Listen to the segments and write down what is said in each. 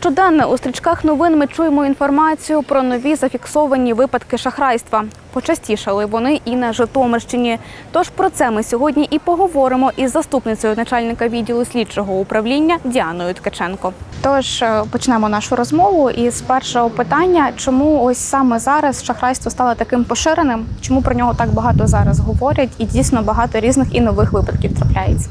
Щоденно у стрічках новин ми чуємо інформацію про нові зафіксовані випадки шахрайства. Почастішали вони і на Житомирщині. Тож про це ми сьогодні і поговоримо із заступницею начальника відділу слідчого управління Діаною Ткаченко. Тож е, почнемо нашу розмову із першого питання: чому ось саме зараз шахрайство стало таким поширеним? Чому про нього так багато зараз говорять? І дійсно багато різних і нових випадків трапляється.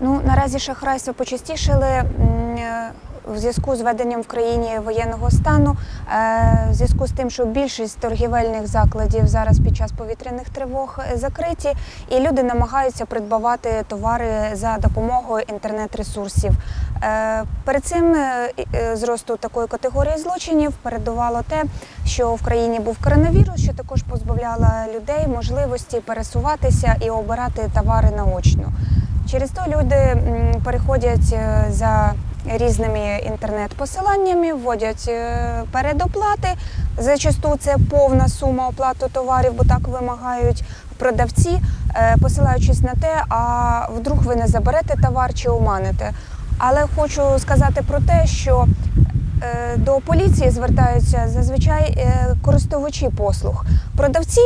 Ну наразі шахрайство почастішили е, в зв'язку з введенням в країні воєнного стану, е, в зв'язку з тим, що більшість торгівельних закладів зараз під час повітряних тривог закриті, і люди намагаються придбавати товари за допомогою інтернет-ресурсів. Е, Перед цим е, зросту такої категорії злочинів передувало те, що в країні був коронавірус, що також позбавляло людей можливості пересуватися і обирати товари наочно. Через то люди переходять за різними інтернет-посиланнями, вводять е, передоплати. Зачасту це повна сума оплати товарів, бо так вимагають продавці, е, посилаючись на те, а вдруг ви не заберете товар чи оманите. Але хочу сказати про те, що е, до поліції звертаються зазвичай користувачі послуг. Продавці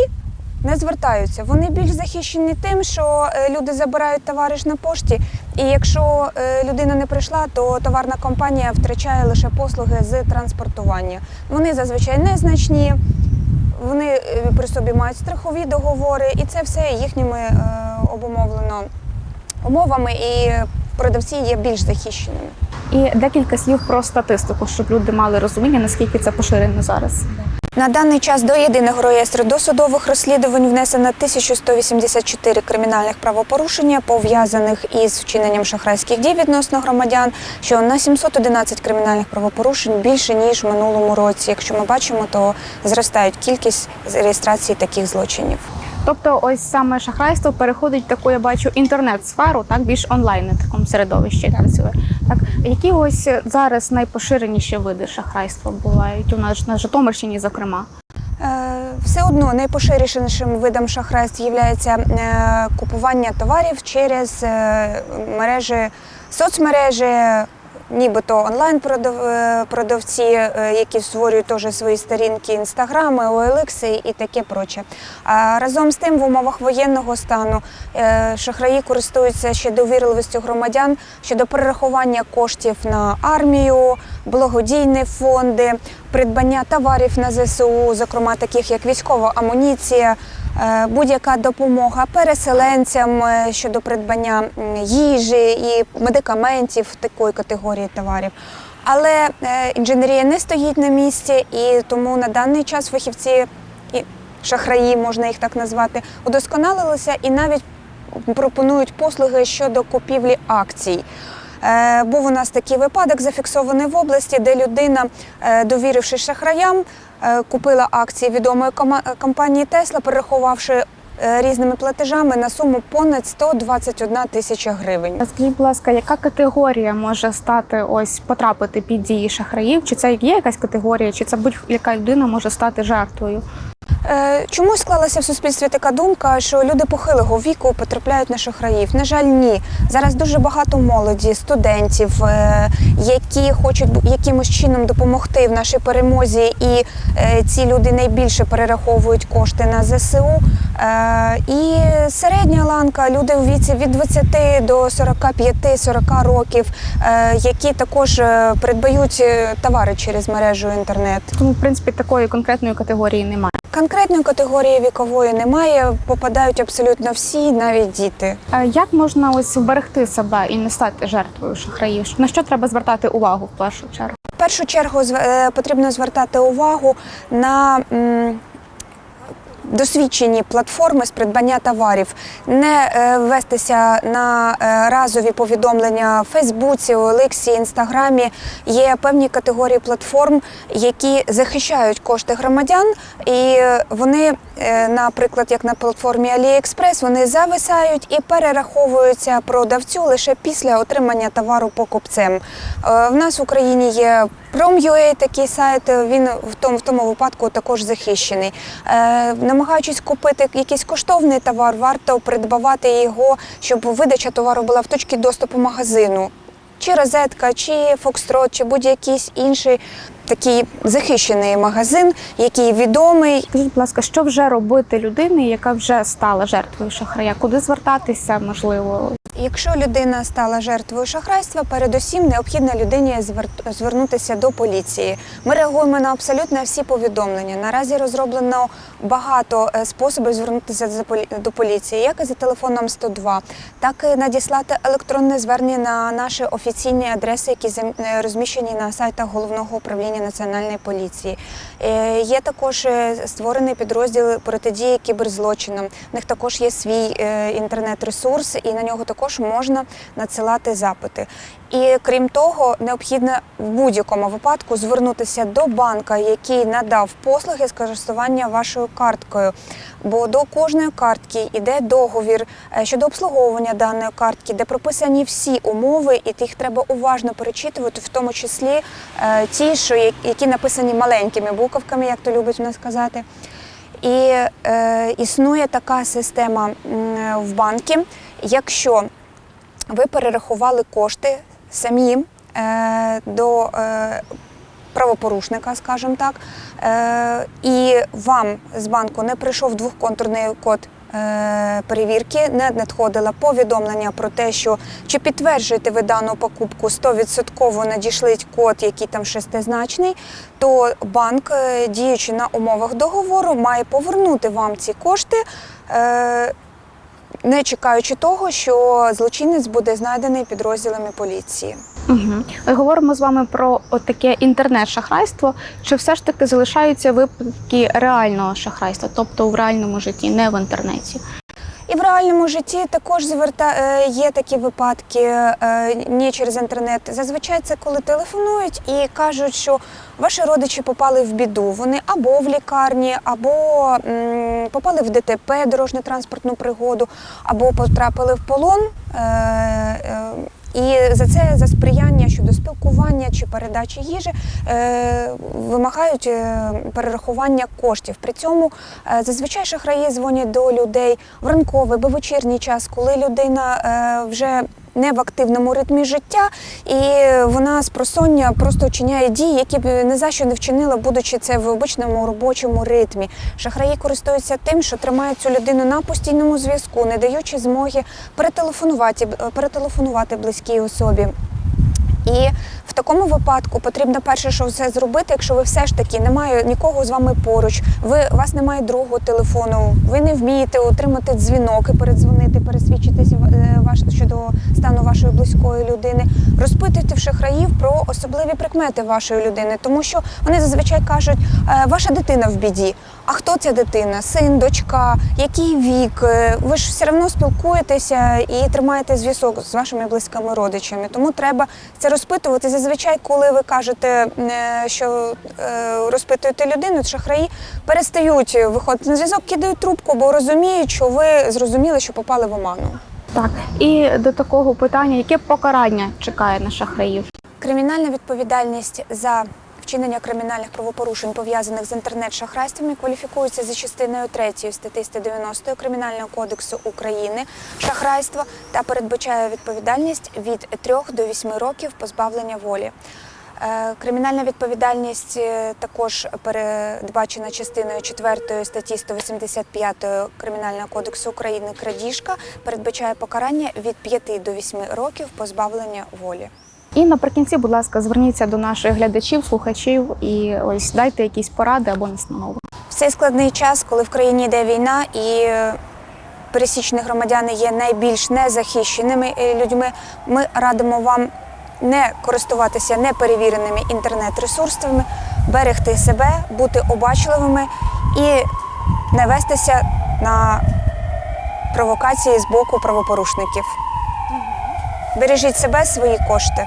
не звертаються. Вони більш захищені тим, що люди забирають товари ж на пошті, і якщо е, людина не прийшла, то товарна компанія втрачає лише послуги з транспортування. Вони зазвичай незначні. Вони е, при собі мають страхові договори, і це все їхніми е, обумовлено умовами, і продавці є більш захищеними. І декілька слів про статистику, щоб люди мали розуміння, наскільки це поширено зараз. На даний час до єдиного реєстру досудових розслідувань внесено 1184 кримінальних правопорушення, пов'язаних із вчиненням шахрайських дій відносно громадян, що на 711 кримінальних правопорушень більше ніж минулому році. Якщо ми бачимо, то зростають кількість реєстрації таких злочинів. Тобто, ось саме шахрайство переходить в таку, я бачу, інтернет-сферу, так більш онлайн такому середовищі працює. Так, які ось зараз найпоширеніші види шахрайства бувають у нас на Житомирщині, зокрема. Е, Все одно найпоширенішим видом шахрайств є купування товарів через е, мережі соцмережі, нібито онлайн е, продавці, е, які створюють теж свої сторінки, інстаграми, OLX і таке проче. А разом з тим, в умовах воєнного стану е, шахраї користуються ще довірливістю громадян щодо перерахування коштів на армію, благодійні фонди, придбання товарів на ЗСУ, зокрема таких як військова амуніція, будь-яка допомога переселенцям е, щодо придбання їжі і медикаментів такої категорії товарів. Але е, інженерія не стоїть на місці, і тому на даний час фахівці і шахраї, можна їх так назвати, удосконалилися і навіть пропонують послуги щодо купівлі акцій. Е, Був у нас такий випадок зафіксований в області, де людина, е, довіривши шахраям, е, купила акції відомої компанії Тесла, перерахувавши різними платежами на суму понад 121 тисяча гривень. Скажіть, будь ласка, яка категорія може стати ось потрапити під дії шахраїв? Чи це є якась категорія, чи це будь-яка людина може стати жертвою? Е, Чомусь склалася в суспільстві така думка, що люди похилого віку потрапляють на шахраїв. На жаль, ні. Зараз дуже багато молоді, студентів, е, які хочуть якимось чином допомогти в нашій перемозі, і е, ці люди найбільше перераховують кошти на ЗСУ. І середня ланка, люди у віці від 20 до 45-40 років, які також придбають товари через мережу інтернет. Тому, в принципі, такої конкретної категорії немає. Конкретної категорії вікової немає, попадають абсолютно всі, навіть діти. А Як можна ось вберегти себе і не стати жертвою шахраїв? На що треба звертати увагу в першу чергу? В першу чергу е, потрібно звертати увагу на досвідчені платформи з придбання товарів, не е, вестися на е, разові повідомлення в Фейсбуці, Олексі, Інстаграмі. Є певні категорії платформ, які захищають кошти громадян, і е, вони, наприклад, як на платформі AliExpress, вони зависають і перераховуються продавцю лише після отримання товару покупцем. В нас в Україні є Prom.ua, такий сайт, він в тому, в тому випадку також захищений. Намагаючись купити якийсь коштовний товар, варто придбавати його, щоб видача товару була в точці доступу магазину. чи розетка, чи Фокстрот, чи будь-який інший такий захищений магазин, який відомий. Скажіть, будь ласка, що вже робити людині, яка вже стала жертвою шахрая? Куди звертатися, можливо? Якщо людина стала жертвою шахрайства, передусім необхідно людині звер- звернутися до поліції. Ми реагуємо на абсолютно всі повідомлення. Наразі розроблено багато е, способів звернутися до поліції, як і за телефоном 102, так і надіслати електронне звернення на наші офіційні адреси, які е, розміщені на сайтах головного управління національної поліції. Е, Є також створений підрозділ протидії кіберзлочинам. В них також є свій інтернет-ресурс, і на нього також можна надсилати запити. І крім того, необхідно в будь-якому випадку звернутися до банка, який надав послуги з користування вашою карткою. Бо до кожної картки йде договір е, щодо обслуговування даної картки, де прописані всі умови, і їх треба уважно перечитувати, в тому числі е, ті, що які написані маленькими буковками, як то любить мене сказати. І е, існує така система в банку, якщо ви перерахували кошти самі е, до е, правопорушника, скажімо так, е, і вам з банку не прийшов двохконтурний код. е, Перевірки не надходило повідомлення про те, що чи підтверджуєте ви дану покупку 100% надішлить код, який там шестизначний, то банк, е, діючи на умовах договору, має повернути вам ці кошти. не чекаючи того, що злочинець буде знайдений підрозділами поліції. Угу. Говоримо з вами про таке інтернет-шахрайство. Чи все ж таки залишаються випадки реального шахрайства, тобто в реальному житті, не в інтернеті? І в реальному житті також зверта... е, є такі випадки не через інтернет. Зазвичай це коли телефонують і кажуть, що ваші родичі попали в біду. Вони або в лікарні, або попали в ДТП, дорожньо-транспортну пригоду, або потрапили в полон. Е, е, і за це за сприяння щодо спілкування чи передачі їжі е, вимагають е, перерахування коштів. При цьому е, зазвичай шахраї дзвонять до людей в ранковий або вечірній час, коли людина е, вже не в активному ритмі життя, і вона з просоння просто вчиняє дії, які б не за що не вчинила, будучи це в обичному робочому ритмі. Шахраї користуються тим, що тримають цю людину на постійному зв'язку, не даючи змоги перетелефонувати, перетелефонувати близькій особі. І в такому випадку потрібно перше, що все зробити, якщо ви все ж таки немає нікого з вами поруч, ви у вас немає другого телефону, ви не вмієте отримати дзвінок і передзвонити, пересвідчитися е, щодо стану вашої близької людини. Розпитуйте в шахраїв про особливі прикмети вашої людини, тому що вони зазвичай кажуть, «Е, ваша дитина в біді. А хто ця дитина? Син, дочка, який вік? Е, Ви ж все одно спілкуєтеся і тримаєте зв'язок з вашими близькими родичами. Тому треба це розпитувати. Зазвичай, коли ви кажете, е, що е, розпитуєте людину, шахраї перестають виходити на зв'язок, кидають трубку, бо розуміють, що ви зрозуміли, що попали в оману. Так, і до такого питання, яке покарання чекає на шахраїв? Кримінальна відповідальність за вчинення кримінальних правопорушень, пов'язаних з інтернет-шахрайствами, кваліфікується за частиною 3 статті 190 Кримінального кодексу України шахрайство та передбачає відповідальність від 3 до 8 років позбавлення волі. Е, Кримінальна відповідальність е, також передбачена частиною 4 статті 185 Кримінального кодексу України крадіжка передбачає покарання від 5 до 8 років позбавлення волі. І наприкінці, будь ласка, зверніться до наших глядачів, слухачів і ось дайте якісь поради або настанови. В цей складний час, коли в країні йде війна і пересічні громадяни є найбільш незахищеними е, людьми, ми радимо вам не користуватися неперевіреними інтернет-ресурсами, берегти себе, бути обачливими і не вестися на провокації з боку правопорушників. Бережіть себе, свої кошти.